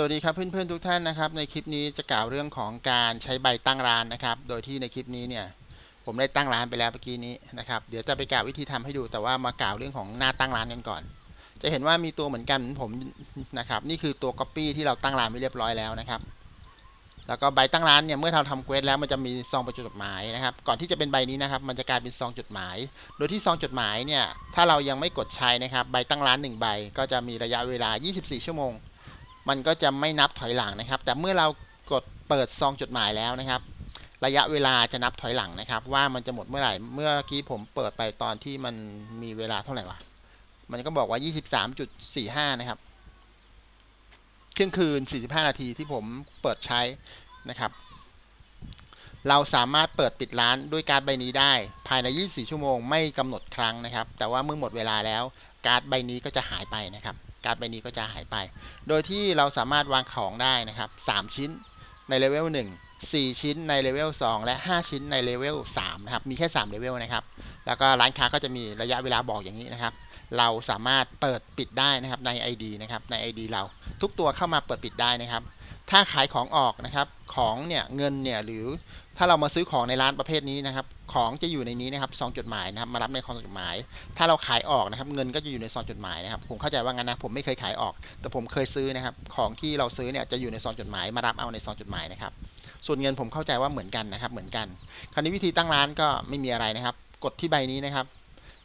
สวัสดีครับเพื่อนๆทุกท่านนะครับในคลิปนี้จะกล่าวเรื่องของการใช้ใบตั้งร้านนะครับ โดยที่ในคลิปนี้เนี่ยผมได้ตั้งร้านไปแล้วเมื่อกี้นี้นะครับเดี๋ยวจะไปกล่าววิธีทำให้ดูแต่ว่ามากล่าวเรื่องของหน้าตั้งร้านกันก่อน จะเห็นว่ามีตัวเหมือนกันเหมือนผมนะครับนี่คือตัว Copy ที่เราตั้งร้านไว้เรียบร้อยแล้วนะครับ แล้วก็ใบตั้งร้านเนี่ยเมื่อเราทำเควสแล้วมันจะมีซองประจุจดหมายนะครับ ก่อนที่จะเป็นใบนี้นะครับ มันจะกลายเป็นซองจดหมาย โดยที่ซองจดหมายเนี่ยถ้าเรายังไม่กดใช้นะครับใบตั้งร้านหนึ่งใบก็จะมีระยะเวลา 24 ชั่วโมง มันก็จะไม่นับถอยหลังนะครับ แต่เมื่อเรากดเปิดซองจดหมายแล้วนะครับ ระยะเวลาจะนับถอยหลังนะครับ ว่ามันจะหมดเมื่อไหร่ เมื่อกี้ผมเปิดไปตอนที่มันมีเวลาเท่าไหร่วะ มันก็บอกว่า 23.45 นะครับเที่ยงคืน 45 นาทีที่ผมเปิดใช้นะครับ เราสามารถเปิดปิดร้านด้วยการ์ดใบนี้ได้ ภายใน 24 ชั่วโมงไม่กำหนดครั้งนะครับ แต่ว่าเมื่อหมดเวลาแล้วการ์ดใบนี้ก็จะหายไปนะครับ การ์ดใบนี้ก็จะหายไป โดยที่เราสามารถวางของได้นะครับ 3 ชิ้นในเลเวล1 4 ชิ้นในเลเวล2และ 5 ชิ้นในเลเวล3นะครับ มีแค่3เลเวลนะครับ แล้วก็ร้านค้าก็จะมีระยะเวลาบอกอย่างนี้นะครับ เราสามารถเปิดปิดได้นะครับใน ID นะครับใน ID เราทุกตัวเข้ามาเปิดปิดได้นะครับ ถ้าขายของออกนะครับ ของเนี่ยเงินเนี่ยหรือถ้าเรามาซื้อของในร้านประเภทนี้นะครับ ของจะอยู่ในนี้นะครับซองจดหมายนะครับ มารับในซองจดหมาย ถ้าเราขายออกนะครับ เงินก็จะอยู่ในซองจดหมายนะครับ ผมเข้าใจว่างั้นนะ ผมไม่เคยขายออก แต่ผมเคยซื้อนะครับ ของที่เราซื้อเนี่ยจะอยู่ในซองจดหมาย มารับเอาในซองจดหมายนะครับ ส่วนเงินผมเข้าใจว่าเหมือนกันนะครับ เหมือนกัน คราวนี้วิธีตั้งร้านก็ไม่มีอะไรนะครับ กดที่ใบนี้นะครับ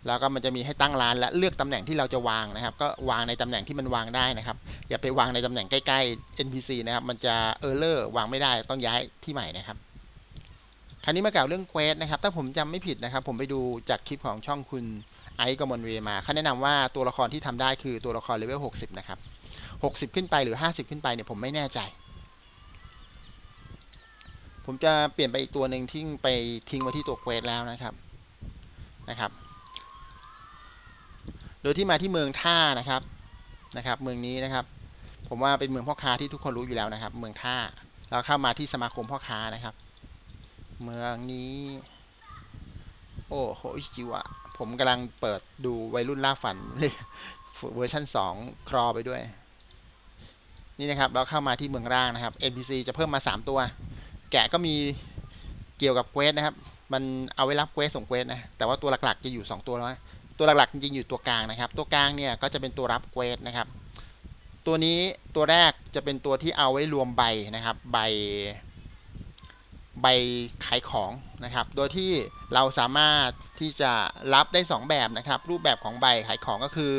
แล้วก็มันจะมีให้ตั้งร้านและเลือกตำแหน่งที่เราจะวางนะครับ ก็วางในตำแหน่งที่มันวางได้นะครับ อย่าไปวางในตำแหน่งใกล้ๆ NPC นะครับ มันจะเออร์เลอร์วางไม่ได้ต้องย้ายที่ใหม่นะครับ คราวนี้มากล่าวเรื่องเควสนะครับ ถ้าผมจำไม่ผิดนะครับ ผมไปดูจากคลิปของช่องคุณไอซ์กมลเวมาเขาแนะนำว่าตัวละครที่ทำได้คือตัวละครเลเวล60 นะครับ 60 ขึ้นไปหรือ 50 ขึ้นไปเนี่ยผมไม่แน่ใจ ผมจะเปลี่ยนไปอีกตัวหนึ่งที่ไปทิ้งไว้ที่ตัวเควสแล้วนะครับนะครับ โดยที่มาที่เมืองท่านะครับนะครับ เมืองนี้นะครับ ผมว่าเป็นเมืองพ่อค้าที่ทุกคนรู้อยู่แล้วนะครับ เมืองท่าเราเข้ามาที่สมาคมพ่อค้านะครับ เมืองนี้ โอ้โหจิวะผมกำลังเปิดดูวัยรุ่นล่าฝันเวอร์ชัน2 ครอไปด้วย นี่นะครับ เราเข้ามาที่เมืองร่างนะครับ NPC จะเพิ่มมา 3 ตัว แกะก็มีเกี่ยวกับเควสนะครับ มันเอาไว้รับเควสส่งเควสนะ แต่ว่าตัวหลักๆจะอยู่ 2 ตัวแล้ว ตัวหลักๆจริงๆอยู่ตัวกลางนะครับ ตัวกลางเนี่ยก็จะเป็นตัวรับเควสนะครับ ตัวนี้ตัวแรกจะเป็นตัวที่เอาไว้รวมใบนะครับ ใบ ใบขายของนะครับ โดยที่เราสามารถที่จะรับได้ 2 แบบนะครับ รูปแบบของใบขายของก็คือ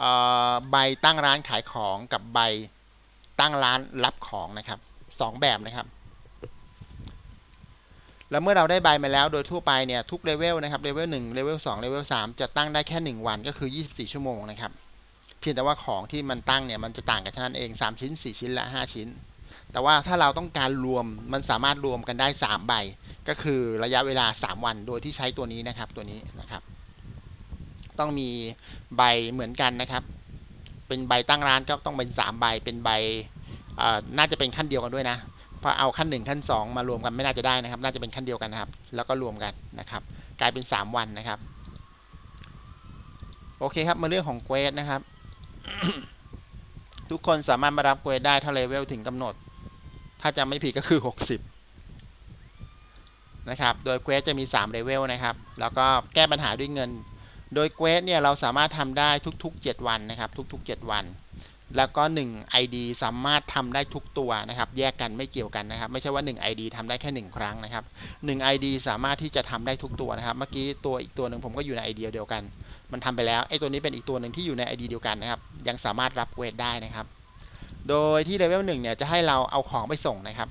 ออใบตั้งร้านขายของกับใบตั้งร้านรับของนะครับสองแบบนะครับ แล้วเมื่อเราได้ใบมาแล้วโดยทั่วไปเนี่ยทุกเลเวลนะครับเลเวล1เลเวล2เลเวล3จะตั้งได้แค่ 1 วันก็คือ 24 ชั่วโมงนะครับเพียงแต่ว่าของที่มันตั้งเนี่ยมันจะต่างกันเท่านั้นเอง 3 ชิ้น 4 ชิ้นและ5ชิ้น แต่ว่าถ้าเราต้องการรวมมันสามารถรวมกันได้ 3 ใบ ก็คือระยะเวลา 3 วันโดยที่ใช้ตัวนี้นะครับตัวนี้นะครับ ต้องมีใบเหมือนกันนะครับ เป็นใบตั้งร้านก็ต้องเป็น 3 ใบเป็นใบน่าจะเป็นขั้นเดียวกันด้วยนะ พราะเอาขั้น1ขั้น2มารวมกันไม่น่าจะได้นะครับ น่าจะเป็นขั้นเดียวกันนะครับ แล้วก็รวมกันนะครับ กลายเป็น3วันนะครับ โอเคครับมาเรื่องของเควสนะครับ ทุกคนสามารถมารับเควสได้ถ้าเลเวลถึงกำหนด ถ้าจำไม่ผิดก็คือ60นะครับ โดยเควสจะมี3เลเวลนะครับ แล้วก็แก้ปัญหาด้วยเงิน โดยเควสเนี่ยเราสามารถทำได้ทุกๆ7วันนะครับ ทุกๆ7วัน แล้วก็ 1 ID สามารถทำได้ทุกตัวนะครับ แยกกันไม่เกี่ยวกันนะครับ ไม่ใช่ว่า 1 ID ทำได้แค่ 1 ครั้งนะครับ1 ID สามารถที่จะทำได้ทุกตัวนะครับ เมื่อกี้ตัวอีกตัวหนึ่งผมก็อยู่ใน ID เดียวกัน มันทำไปแล้วไอ้ตัวนี้เป็นอีกตัวหนึ่งที่อยู่ใน ID เดียวกันนะครับ ยังสามารถรับเวสได้นะครับ โดยที่เลเวลหนึ่งเนี่ยจะให้เราเอาของไปส่งนะครับ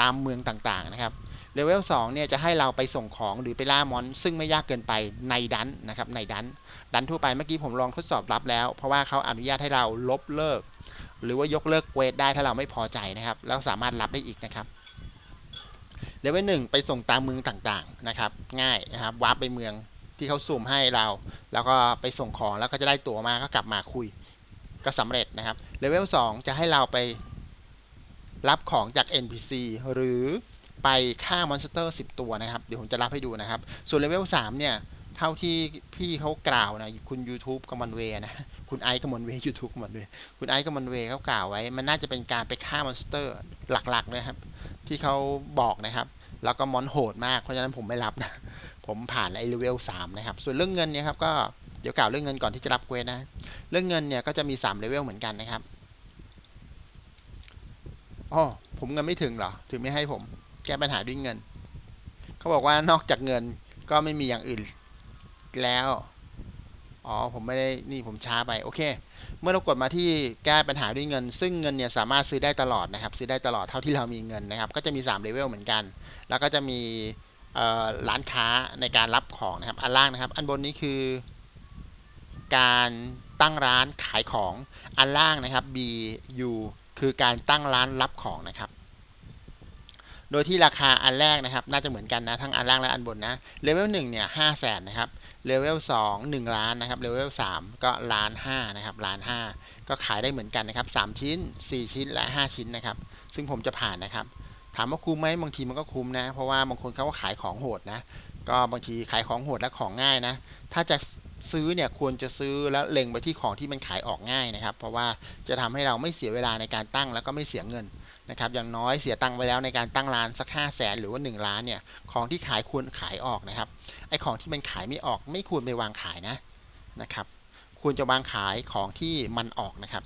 ตามเมืองต่างๆนะครับเลเวล2เนี่ยจะให้เราไปส่งของหรือไปล่ามอน ซึ่งไม่ยากเกินไปในดันนะครับในดัน ดันทั่วไปเมื่อกี้ผมลองทดสอบรับแล้ว เพราะว่าเขาอนุญาตให้เราลบเลิก หรือว่ายกเลิกเวสได้ถ้าเราไม่พอใจนะครับ แล้วสามารถรับได้อีกนะครับเลเวลหนึ่งไปส่งตามเมืองต่างๆนะครับ ง่ายนะครับวาร์ปไปเมืองที่เขาสุ่มให้เรา แล้วก็ไปส่งของแล้วก็จะได้ตั๋วมาก็กลับมาคุยก็สำเร็จนะครับเลเวล2จะให้เราไปรับของจาก NPC หรือไปฆ่ามอนสเตอร์ 10 ตัวนะครับ เดี๋ยวผมจะรับให้ดูนะครับ ส่วนเลเวล3เนี่ย เท่าที่พี่เขากล่าวนะคุณ YouTube กมอนเวนะคุณไอซ์กมอนเวย์ YouTube กมอนเวย์คุณไอซ์กมอนเวเขากล่าวไว้ มันน่าจะเป็นการไปฆ่ามอนสเตอร์หลักๆเลยครับ ที่เขาบอกนะครับ แล้วก็มอนโหดมากเพราะฉะนั้นผมไม่รับนะ ผมผ่านไอเลเวลสามนะครับ ส่วนเรื่องเงินเนี่ยครับก็เดี๋ยวกล่าวเรื่องเงินก่อนที่จะรับเควสนะ เรื่องเงินเนี่ยก็จะมีสามเลเวลเหมือนกันนะครับอ๋อผมเงินไม่ถึงเหรอ ถึงไม่ให้ผม แก้ปัญหาด้วยเงิน เขาบอกว่านอกจากเงินก็ไม่มีอย่างอื่น แล้ว อ๋อ ผมไม่ได้ นี่ผมช้าไป โอเค เมื่อเรากดมาที่แก้ปัญหาด้วยเงิน ซึ่งเงินเนี่ยสามารถซื้อได้ตลอดนะครับ ซื้อได้ตลอดเท่าที่เรามีเงินนะครับ ก็จะมี3เลเวลเหมือนกัน แล้วก็จะมีร้านค้าในการรับของนะครับ อันล่างนะครับ อันบนนี้คือ การตั้งร้านขายของ อันล่างนะครับ B U คือการตั้งร้านรับของนะครับโดยที่ราคาอันแรกนะครับ น่าจะเหมือนกันนะทั้งอันล่างและอันบนนะเลเวลหนึ่งเนี่ยห้าแสนนะครับ เลเวลสองหนึ่งล้านนะครับเลเวลสามก็ล้านห้านะครับล้านห้าก็ขายได้เหมือนกันนะครับสามชิ้นสี่ชิ้นและห้าชิ้นนะครับ ซึ่งผมจะผ่านนะครับ ถามว่าคุ้มไหมบางทีมันก็คุ้มนะ เพราะว่าบางคนเขาก็ขายของโหดนะ ก็บางทีขายของโหดและของง่ายนะ ถ้าจะซื้อเนี่ยควรจะซื้อแล้วเล็งไปที่ของที่มันขายออกง่ายนะครับ เพราะว่าจะทำให้เราไม่เสียเวลาในการตั้งแล้วก็ไม่เสียเงิน นะครับอย่างน้อยเสียตังค์ไปแล้วในการตั้งร้านสักห้าแสนหรือว่าหนึ่งล้านเนี่ยของที่ขายควรขายออกนะครับไอ้ของที่มันขายไม่ออกไม่ควรไปวางขายนะนะครับควรจะวางขายของที่มันออกนะครับ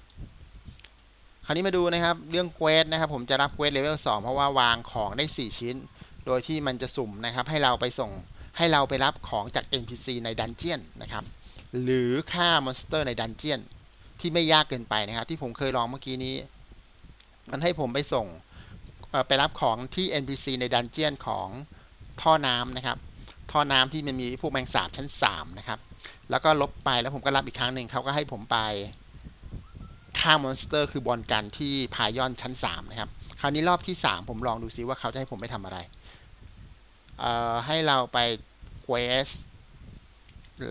คราวนี้มาดูนะครับเรื่องเควสนะครับ ผมจะรับเควสเลเวล2เพราะว่าวางของได้ 4 ชิ้น โดยที่มันจะสุ่มนะครับให้เราไปส่งให้เราไปรับของจาก NPC ในดันเจียนนะครับหรือฆ่ามอนสเตอร์ในดันเจียนที่ไม่ยากเกินไปนะครับ ที่ผมเคยลองเมื่อกี้นี้ มันให้ผมไปส่งไปรับของที่ NPC ในดันเจียนของท่อน้ำนะครับ ท่อน้ำที่มันมีพวกแมงสาบชั้น 3 นะครับ แล้วก็ลบไปแล้วผมก็รับอีกครั้งหนึ่งเขาก็ให้ผมไปฆ่ามอนสเตอร์ คือบอลกันที่พายอนชั้น 3 นะครับ คราวนี้รอบที่ 3 ผมลองดูซิว่าเขาจะให้ผมไปทำอะไร เอ่อ ให้เราไปเควส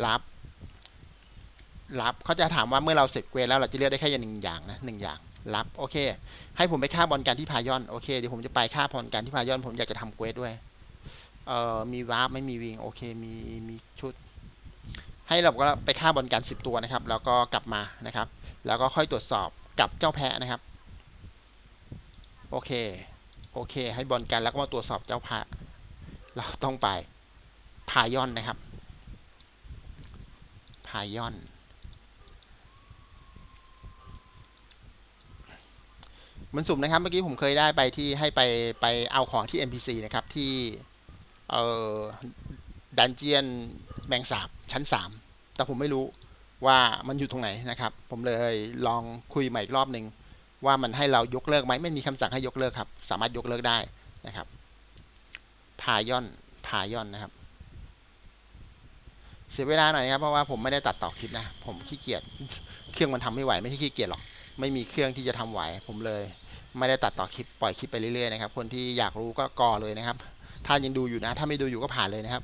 รับ รับเขาจะถามว่าเมื่อเราเสร็จเควสแล้วเราจะเลือกได้แค่อย่างหนึ่งอย่างนะหนึ่งอย่าง รับโอเค ให้ผมไปฆ่าบอลกันที่พายอนโอเคเดี๋ยวผมจะไปฆ่าบอลกันที่พายอน ผมอยากจะทำเควสด้วยเอ่อมีวาร์ปไม่มีวิงโอเคมีมีชุด ให้เราก็ไปฆ่าบอลกันสิบตัวนะครับ แล้วก็กลับมานะครับ แล้วก็ค่อยตรวจสอบกับเจ้าแพะนะครับ โอเค โอเค ให้บอลกันแล้วก็มาตรวจสอบเจ้าแพะเราต้องไปพายอนนะครับพายอน มันสุ่มนะครับ เมื่อกี้ผมเคยได้ไปที่ให้ไปไปเอาของที่ NPC นะครับที่เอ่อดันเจียนแมงสาบชั้นสามแต่ผมไม่รู้ว่ามันอยู่ตรงไหนนะครับ ผมเลยลองคุยใหม่อีกรอบหนึ่งว่ามันให้เรายกเลิกไหมไม่มีคำสั่งให้ยกเลิกครับ สามารถยกเลิกได้นะครับพายอนพายอนนะครับ เสียเวลาหน่อยนะครับเพราะว่าผมไม่ได้ตัดต่อคลิปนะ ผมขี้เกียจเครื่องมันทำไม่ไหวไม่ใช่ขี้เกียจหรอก ไม่มีเครื่องที่จะทำไหวผมเลย ไม่ได้ตัดต่อคลิปปล่อยคลิปไปเรื่อยๆนะครับ คนที่อยากรู้ก็กอเลยนะครับ ถ้ายังดูอยู่นะ ถ้าไม่ดูอยู่ก็ผ่านเลยนะครับ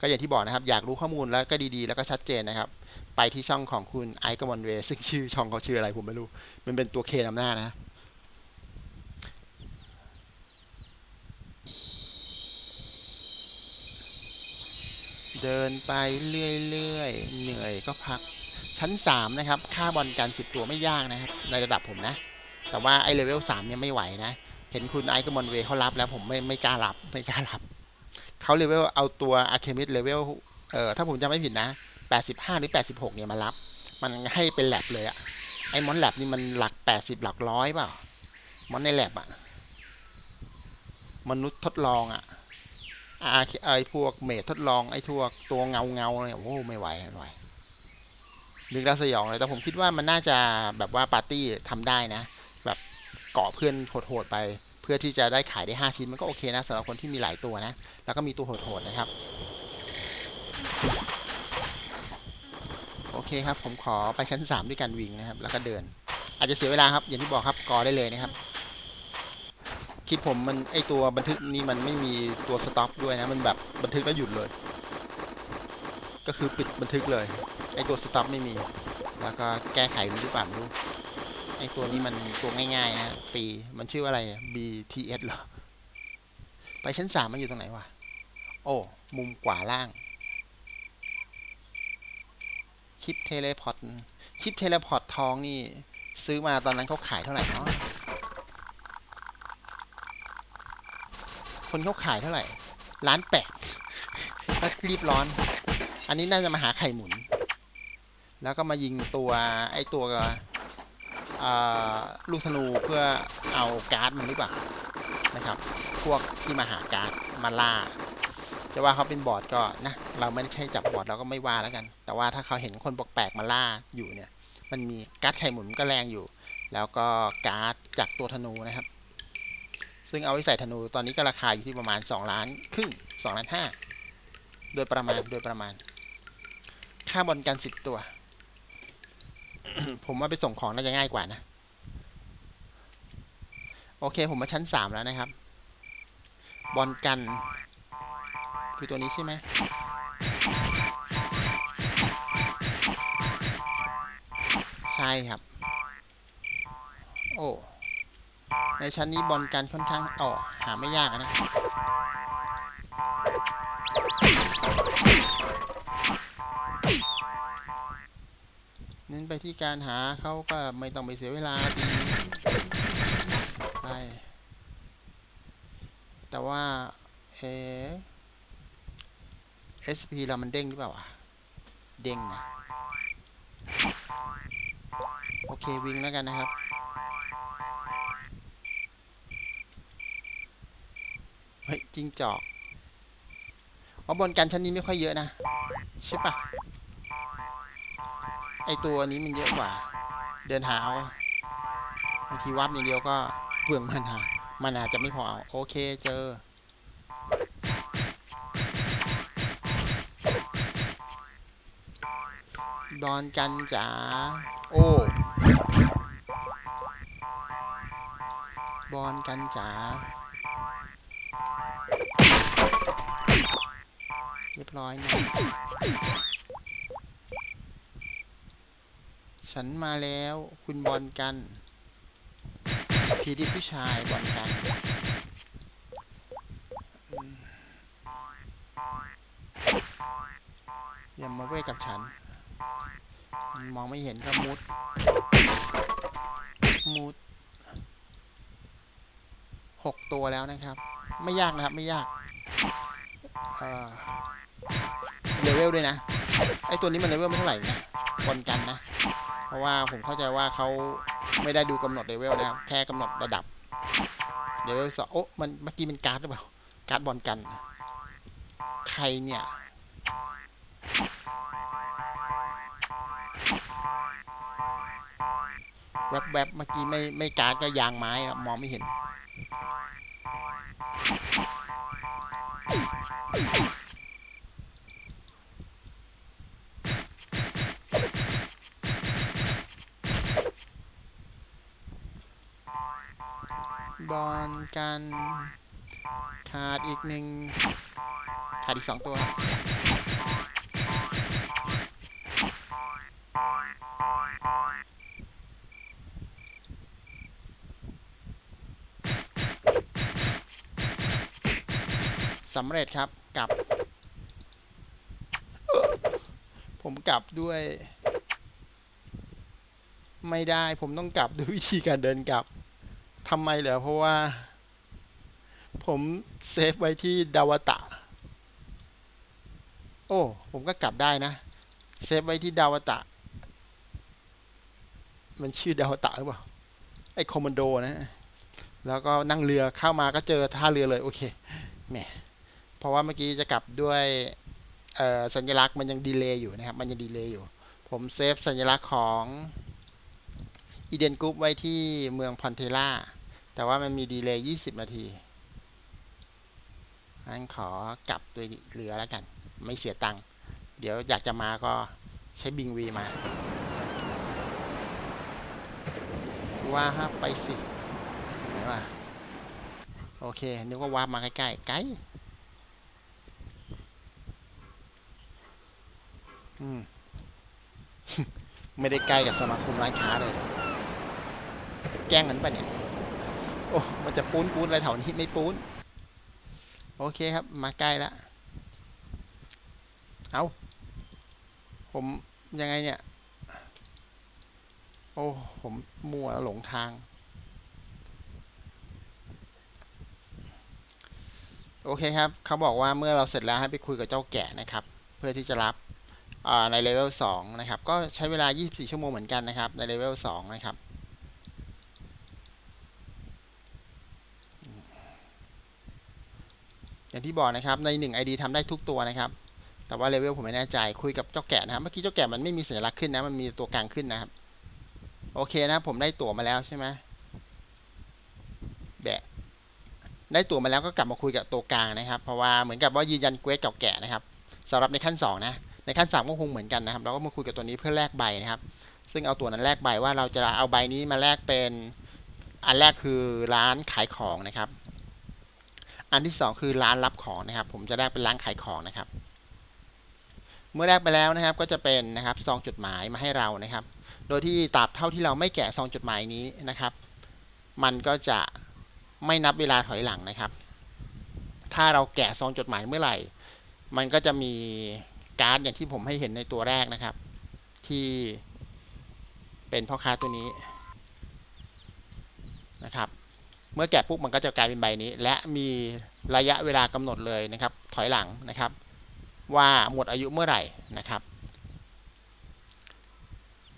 ก็อย่างที่บอกนะครับ อยากรู้ข้อมูลแล้วก็ดีๆ แล้วก็ชัดเจนนะครับ ไปที่ช่องของคุณไอซ์กมอนเวซึ่งชื่อช่องเขาชื่ออะไรผมไม่รู้ มันเป็นตัวเคนำหน้านะเดินไปเรื่อยๆ เหนื่อยก็พัก ชั้นสามนะครับ ค่าบอลกันสิบตัวไม่ยากนะครับ ในระดับผมนะ แต่ว่าไอเลเวลสามเนี่ยไม่ไหวนะ เห็นคุณไอซ์กมอนเวเขารับแล้วผมไม่ไม่กล้ารับไม่กล้ารับ เขาเลเวลเอาตัวอาร์เคมิดเลเวลเอ่อถ้าผมจำไม่ผิดนะ85หรือ86เนี่ยมารับ มันให้เป็นแลบเลยอะไอ้มอนแลบนี่มันหลัก80หลักร้อยเปล่ามอนในแลบอะมนุษย์ทดลองอะอาไอ้พวกเมดทดลองไอ้พวกตัวเงาเงาเนี่ยโอ้โหไม่ไหวไม่ไหวนึกแล้วสยองเลยแต่ผมคิดว่ามันน่าจะแบบว่าปาร์ตี้ทำได้นะ เกาะเพื่อนโหดๆไปเพื่อที่จะได้ขายได้ 5 ชิ้นมันก็โอเคนะสำหรับคนที่มีหลายตัวนะ แล้วก็มีตัวโหดๆนะครับ โอเคครับ ผมขอไปชั้นสามด้วยกันวิ่งนะครับ แล้วก็เดิน อาจจะเสียเวลาครับ อย่างที่บอกครับกอได้เลยนะครับคลิปผมมันไอตัวบันทึกนี้มันไม่มีตัวสต็อปด้วยนะมันแบบบันทึกแล้วหยุดเลย ก็คือปิดบันทึกเลยไอตัวสต็อปไม่มี แล้วก็แก้ไขหรือเปล่าไม่รู้ ไอตัวนี้มันตัวง่ายๆนะฟรีมันชื่ออะไร BTS เหรอ ไปชั้นสามมันอยู่ตรงไหนวะ โอ้ มุมขวาล่างชิปเทเลพอร์ตชิปเทเลพอร์ตทองนี่ ซื้อมาตอนนั้นเขาขายเท่าไหร่เนาะ คนเขาขายเท่าไหร่ ล้านแปดถ้ารีบร้อน อันนี้น่าจะมาหาไข่หมุน แล้วก็มายิงตัวไอตัว ลูกธนูเพื่อเอาการ์ดมันหรือเปล่านะครับ พวกที่มาหาการ์ดมาล่า จะว่าเขาเป็นบอร์ดก็นะ เราไม่ใช่จับบอร์ดเราก็ไม่ว่าแล้วกัน แต่ว่าถ้าเขาเห็นคนแปลกมาล่าอยู่เนี่ย มันมีการ์ดไข่หมุนก็แรงอยู่ แล้วก็การ์ดจากตัวธนูนะครับ ซึ่งเอาไว้ใส่ธนูตอนนี้ก็ราคาอยู่ที่ประมาณ2ล้านครึ่ง2ล้านห้าโดยประมาณโดยประมาณ ค่าบอลกันสิบตัว ผมว่าไปส่งของน่าจะง่ายกว่านะ โอเค ผมมาชั้นสามแล้วนะครับ บอลกัน คือตัวนี้ใช่ไหมใช่ครับ โอ้ ในชั้นนี้บอลกันค่อนข้างอ๋อหาไม่ยากนะ เน้นไปที่การหาเขาก็ไม่ต้องไปเสียเวลาดีไปแต่ว่าเอ SP เรามันเด้งหรือเปล่าเด้งนะโอเควิ่งแล้วกันนะครับ เฮ้ยจิงจอกอ๋อบนกันชั้นนี้ไม่ค่อยเยอะนะ ใช่ปะ ไอตัวนี้มันเยอะกว่า เดินหาเอาบางทีวับอย่างเดียวก็เปลืองมันหามันอาจจะไม่พอเอาโอเคเจอ ดอนกันจ๋าโอ้บอลกันจ๋าเรียบร้อยนะ ฉันมาแล้วคุณบอลกัน พีดีผู้ชายบอลกัน อย่ามาเว้ยกับฉัน มองไม่เห็นก็มุด มุดหกตัวแล้วนะครับ ไม่ยากนะครับ ไม่ยากเลเวลด้วยนะ ไอตัวนี้มันเลเวลไม่เท่าไหร่นะบนกันนะ เพราะว่าผมเข้าใจว่าเขาไม่ได้ดูกำหนดเลเวลนะครับ แค่กำหนดระดับเลเวลสองโอ้มันเมื่อกี้เป็นการ์ดหรือเปล่า การ์ดบอลกัน ใครเนี่ย แวบๆเมื่อกี้ไม่ไม่การ์ดก็ยางไม้อะมองไม่เห็น บอลกันขาดอีกหนึ่งขาดอีกสองตัวสำเร็จครับกลับ ผมกลับด้วย ไม่ได้ผมต้องกลับด้วยวิธีการเดินกลับ ทำไมเหรอเพราะว่า ผมเซฟไว้ที่ดาวตะ โอ้ ผมก็กลับได้นะ เซฟไว้ที่ดาวตะ มันชื่อดาวตะหรือเปล่า ไอคอมมานโดนะ แล้วก็นั่งเรือเข้ามาก็เจอท่าเรือเลย โอเค แหม เพราะว่าเมื่อกี้จะกลับด้วยสัญลักษณ์มันยังดีเลย์อยู่นะครับ มันยังดีเลย์อยู่ ผมเซฟสัญลักษณ์ของอีเดนกรุ๊ปไว้ที่เมืองพอนเทล่า แต่ว่ามันมีดีเลย์ 20 นาทีงั้นขอกลับด้วยเรือแล้วกัน ไม่เสียตังค์ เดี๋ยวอยากจะมาก็ใช้บิงวีมา ว่าฮะไปสิไหนวะโอเค นึกว่าวาร์ปมาใกล้ๆ ไกลอืม ไม่ได้ใกล้กับสมาคมร้านค้าเลย แกล้งกันปะเนี่ย โอ้มันจะปูนปูนอะไรแถวนี้ไม่ปูน โอเคครับ มาใกล้แล้วเอาผมยังไงเนี่ย โอ้ ผมมัวหลงทาง โอเคครับ เขาบอกว่าเมื่อเราเสร็จแล้วให้ไปคุยกับเจ้าแกะนะครับ เพื่อที่จะรับในเลเวล2นะครับ ก็ใช้เวลา 24 ชั่วโมงเหมือนกันนะครับ ในเลเวล2นะครับ อย่างที่บอกนะครับใน 1 ID ทำได้ทุกตัวนะครับ แต่ว่าเลเวลผมไม่แน่ใจคุยกับเจ้าแกะนะครับ เมื่อกี้เจ้าแกะมันไม่มีสัญลักษณ์ขึ้นนะ มันมีตัวกลางขึ้นนะครับ โอเคนะผมได้ตั๋วมาแล้วใช่ไหมแบะได้ตั๋วมาแล้วก็กลับมาคุยกับตัวกลางนะครับ เพราะว่าเหมือนกับว่ายืนยันเควสกับแกะนะครับสำหรับในขั้นสองนะ ในขั้นสามก็คงเหมือนกันนะครับ เราก็มาคุยกับตัวนี้เพื่อแลกใบนะครับ ซึ่งเอาตัวนั้นแลกใบว่าเราจะเอาใบนี้มาแลกเป็นอันแรกคือร้านขายของนะครับ อันที่สองคือร้านรับของนะครับ ผมจะแลกเป็นร้านขายของนะครับ เมื่อแลกไปแล้วนะครับ ก็จะเป็นนะครับซองจดหมายมาให้เรานะครับ โดยที่ตราบเท่าที่เราไม่แกะซองจดหมายนี้นะครับ มันก็จะไม่นับเวลาถอยหลังนะครับ ถ้าเราแกะซองจดหมายเมื่อไหร่ มันก็จะมีการ์ดอย่างที่ผมให้เห็นในตัวแรกนะครับ ที่เป็นพ่อค้าตัวนี้นะครับ เมื่อแกะปุ๊บมันก็จะกลายเป็นใบนี้ และมีระยะเวลากำหนดเลยนะครับ ถอยหลังนะครับ ว่าหมดอายุเมื่อไหร่นะครับ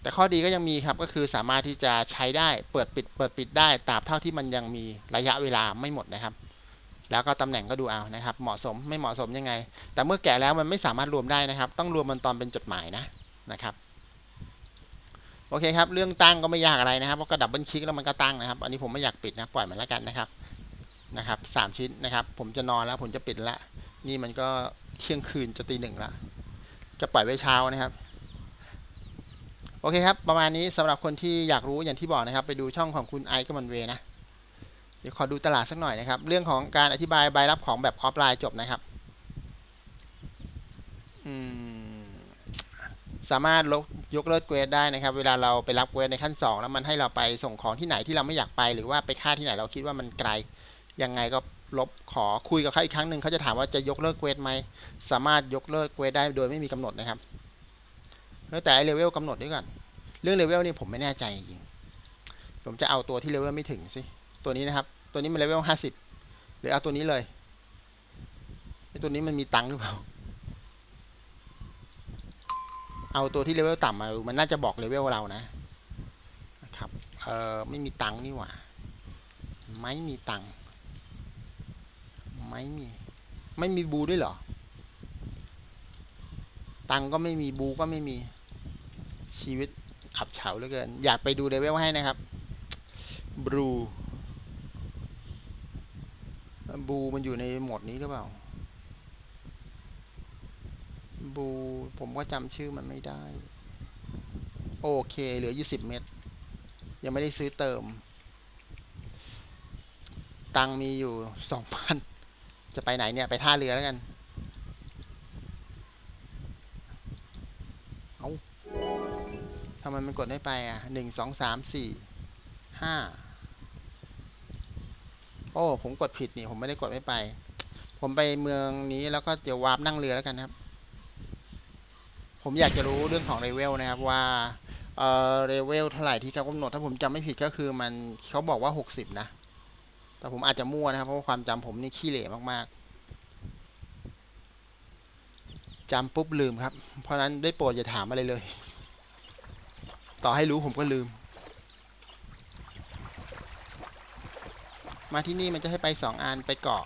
แต่ข้อดีก็ยังมีครับก็คือสามารถที่จะใช้ได้เปิดปิด เปิดปิดได้ตราบเท่าที่มันยังมีระยะเวลาไม่หมดนะครับ แล้วก็ตำแหน่งก็ดูเอานะครับ เหมาะสมไม่เหมาะสมยังไง แต่เมื่อแกะแล้วมันไม่สามารถรวมได้นะครับ ต้องรวมมันตอนเป็นจดหมายนะนะครับ โอเคครับ เรื่องตั้งก็ไม่ยากอะไรนะครับเพราะก็ดับเบิลคลิกแล้วมันก็ตั้งนะครับ อันนี้ผมไม่อยากปิดนะปล่อยมันแล้วกันนะครับนะครับสามชิ้นนะครับ ผมจะนอนแล้วผมจะปิดละนี่มันก็เที่ยงคืนจะตีหนึ่งละจะปล่อยไว้เช้านะครับ โอเคครับ ประมาณนี้สำหรับคนที่อยากรู้อย่างที่บอกนะครับ ไปดูช่องของคุณไอซ์กมันเวนะเดี๋ยวขอดูตลาดสักหน่อยนะครับ เรื่องของการอธิบายใบรับของแบบออฟไลน์จบนะครับ อืม สามารถลดยกเลิกเควสได้นะครับ เวลาเราไปรับเควสในขั้นสองแล้วมันให้เราไปส่งของที่ไหนที่เราไม่อยากไป หรือว่าไปค่าที่ไหนเราคิดว่ามันไกล ยังไงก็ลบขอคุยกับเขาอีกครั้งหนึ่งเขาจะถามว่าจะยกเลิกเควสไหมสามารถยกเลิกเควสได้โดยไม่มีกำหนดนะครับแล้วแต่เลเวลกำหนดด้วยก่อนเรื่องเลเวลนี่ผมไม่แน่ใจจริงผมจะเอาตัวที่เลเวลไม่ถึงสิตัวนี้นะครับ ตัวนี้มันเลเวลห้าสิบหรือเอาตัวนี้เลยไอตัวนี้มันมีตังค์หรือเปล่า เอาตัวที่เลเวลต่ำมาดูมันน่าจะบอกเลเวลเรานะนะครับเออไม่มีตังค์นี่หว่าไม่มีตังค์ไม่มี ไม่มีบูด้วยเหรอ ตังค์ก็ไม่มีบูก็ไม่มี ชีวิตอับเฉาเหลือเกิน อยากไปดูเลเวลให้นะครับบลูบูมันอยู่ในโหมดนี้หรือเปล่า บู ผมก็จำชื่อมันไม่ได้ โอเค เหลืออยู่สิบเม็ดยังไม่ได้ซื้อเติม ตังมีอยู่สองพันจะไปไหนเนี่ย ไปท่าเรือแล้วกัน เอาทำไมมันกดไม่ไปอะหนึ่งสองสามสี่ห้าโอ้ ผมกดผิดนี่ ผมไม่ได้กดไม่ไป ผมไปเมืองนี้แล้วก็เดี๋ยววาร์ปนั่งเรือแล้วกันครับ ผมอยากจะรู้เรื่องของเรเวลนะครับว่าเอ่อเรเวลเท่าไหร่ที่เขากำหนดถ้าผมจำไม่ผิดก็คือมันเขาบอกว่าหกสิบนะ แต่ผมอาจจะมั่วนะครับ เพราะว่าความจำผมนี่ขี้เหร่มากๆจำปุ๊บลืมครับ เพราะฉะนั้นได้โปรดอย่าถามอะไรเลย ต่อให้รู้ผมก็ลืม มาที่นี่มันจะให้ไปสองอันไปเกาะ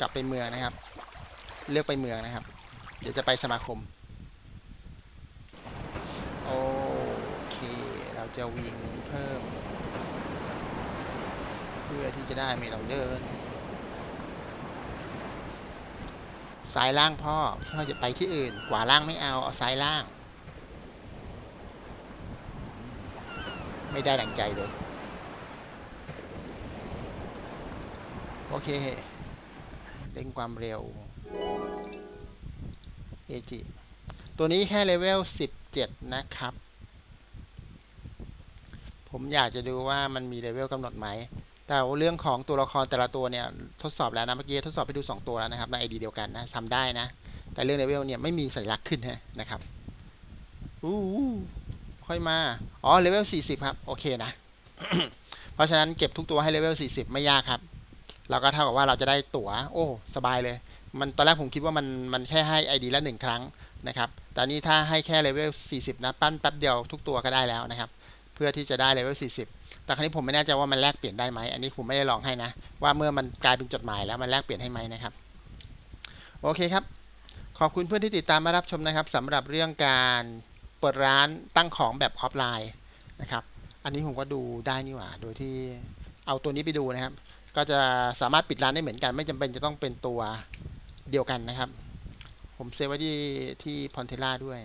กลับไปเมืองนะครับ เลือกไปเมืองนะครับ เดี๋ยวจะไปสมาคม โอเค เรา จะวิ่งเพิ่ม เพื่อที่จะได้ไม่ต้องเดินซ้ายล่างพ่อพ่อจะไปที่อื่นขวาล่างไม่เอาเอาซ้ายล่าง ไม่ได้ดังใจเลย โอเคเร่งความเร็วเอจิตัวนี้แค่เลเวลสิบเจ็ดนะครับ ผมอยากจะดูว่ามันมีเลเวลกำหนดไหม แต่เรื่องของตัวละครแต่ละตัวเนี่ยทดสอบแล้วนะเมื่อกี้ทดสอบไปดู 2 ตัวแล้วนะครับในไอดีเดียวกันนะทำได้นะ แต่เรื่องเลเวลเนี่ยไม่มีสัญลักษณ์ขึ้นนะครับอู้หูค่อยมา อ๋อเลเวล40 ครับ โอเคนะ เพราะฉะนั้นเก็บทุกตัวให้เลเวล40 ไม่ยากครับ เราก็เท่ากับว่าเราจะได้ตั๋ว โอ้ สบายเลย มันตอนแรกผมคิดว่ามันมันแค่ให้ ID ละหนึ่งครั้งนะครับ แต่นี่ถ้าให้แค่เลเวล40 นะ ปั้นแป๊บเดียวทุกตัวก็ได้แล้วนะครับ พื่อที่จะได้เลเวล40 แต่ครั้นี้ผมไม่แน่ใจว่ามันแลกเปลี่ยนได้ไหม อันนี้ผมไม่ได้ลองให้นะ ว่าเมื่อมันกลายเป็นจดหมายแล้วมันแลกเปลี่ยนให้ไหมนะครับ โอเคครับ ขอบคุณเพื่อนที่ติดตามมารับชมนะครับสำหรับเรื่องการเปิดร้านตั้งของแบบออฟไลน์นะครับ อันนี้ผมก็ดูได้นี่หว่า โดยที่เอาตัวนี้ไปดูนะครับ ก็จะสามารถปิดร้านได้เหมือนกัน ไม่จำเป็นจะต้องเป็นตัวเดียวกันนะครับ ผมเซฟไว้ที่ที่พอนเทล่าด้วย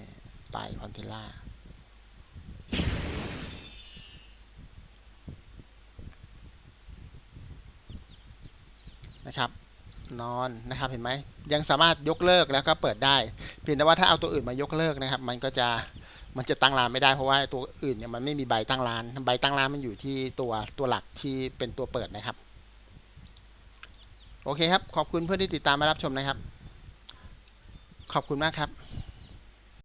ไปพอนเทล่า นะครับ นอนนะครับเห็นไหมยังสามารถยกเลิกแล้วก็เปิดได้ เพียงแต่ว่าถ้าเอาตัวอื่นมายกเลิกนะครับ มันก็จะมันจะตั้งร้านไม่ได้เพราะว่าตัวอื่นเนี่ยมันไม่มีใบตั้งร้านใบตั้งร้านมันอยู่ที่ตัวตัวหลักที่เป็นตัวเปิดนะครับ โอเคครับ ขอบคุณเพื่อนที่ติดตามมารับชมนะครับ ขอบคุณมากครับ